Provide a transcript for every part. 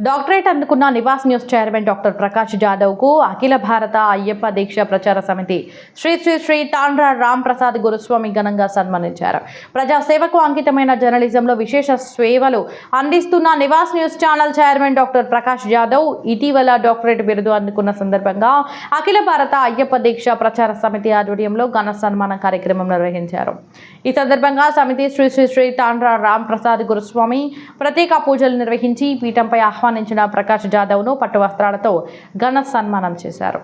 Doctorate అందుకున్న Nivas news chairman doctor Prakash జాదవ్కు అఖిల భారత అయ్యప్ప దీక్ష ప్రచార సమితి శ్రీ శ్రీ శ్రీ తాండ్ర రామ్ ప్రసాద్ గురుస్వామి ఘనంగా సన్మానించారు. ప్రజాసేవకు అంకితమైన జర్నలిజంలో విశేష సేవలు అందిస్తున్న Nivas news channel chairman doctor Prakash Jadhav ఇటీవల డాక్టరేట్ బిరుదు అందుకున్న సందర్భంగా అఖిల భారత అయ్యప్ప దీక్ష ప్రచార సమితి ఆధ్వర్యంలో ఘన సన్మాన కార్యక్రమం నిర్వహించారు. ఈ సందర్భంగా సమితి శ్రీ శ్రీ శ్రీ తాండ్ర రామ్ ప్రసాద్ గురుస్వామి ప్రత్యేక పూజలు నిర్వహించి పీఠంపై ఆహ్వానించిన ప్రకాష్ జాదవ్ను పట్టు వస్త్రాలతో ఘన సన్మానం చేశారు.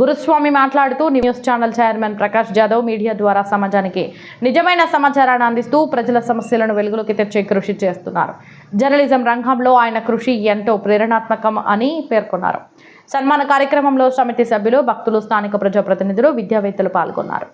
గురుస్వామి మాట్లాడుతూ news channel chairman Prakash Jadhav media ద్వారా సమాజానికి నిజమైన సమాచారాన్ని అందిస్తూ ప్రజల సమస్యలను వెలుగులోకి తెచ్చే కృషి చేస్తున్నారు. జర్నలిజం రంగంలో ఆయన కృషి ఎంతో ప్రేరణాత్మకం అని పేర్కొన్నారు. సన్మాన కార్యక్రమంలో సమితి సభ్యులు భక్తులు స్థానిక ప్రజాప్రతినిధులు విద్యావేత్తలు పాల్గొన్నారు.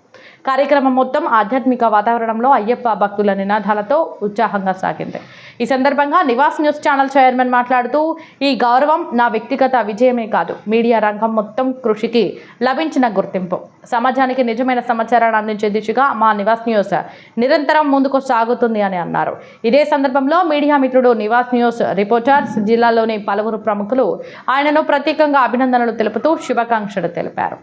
కార్యక్రమం మొత్తం ఆధ్యాత్మిక వాతావరణంలో అయ్యప్ప భక్తుల నినాదాలతో ఉత్సాహంగా సాగింది. ఈ సందర్భంగా నివాస్ న్యూస్ ఛానల్ చైర్మన్ మాట్లాడుతూ ఈ గౌరవం నా వ్యక్తిగత విజయమే కాదు. మీడియా రంగం మొత్తం కృషికి లభించిన గుర్తింపు. సమాజానికి నిజమైన సమాచారాన్ని అందించే దిశగా మా నివాస్ న్యూస్ నిరంతరం ముందుకు సాగుతుంది అని అన్నారు. ఇదే సందర్భంలో మీడియా మిత్రుడు నివాస్ న్యూస్ రిపోర్టర్స్ జిల్లాలోని పలువురు ప్రముఖులు ఆయనను ప్రత్యేకంగా అభినందనలు తెలుపుతూ శుభాకాంక్షలు తెలిపారు.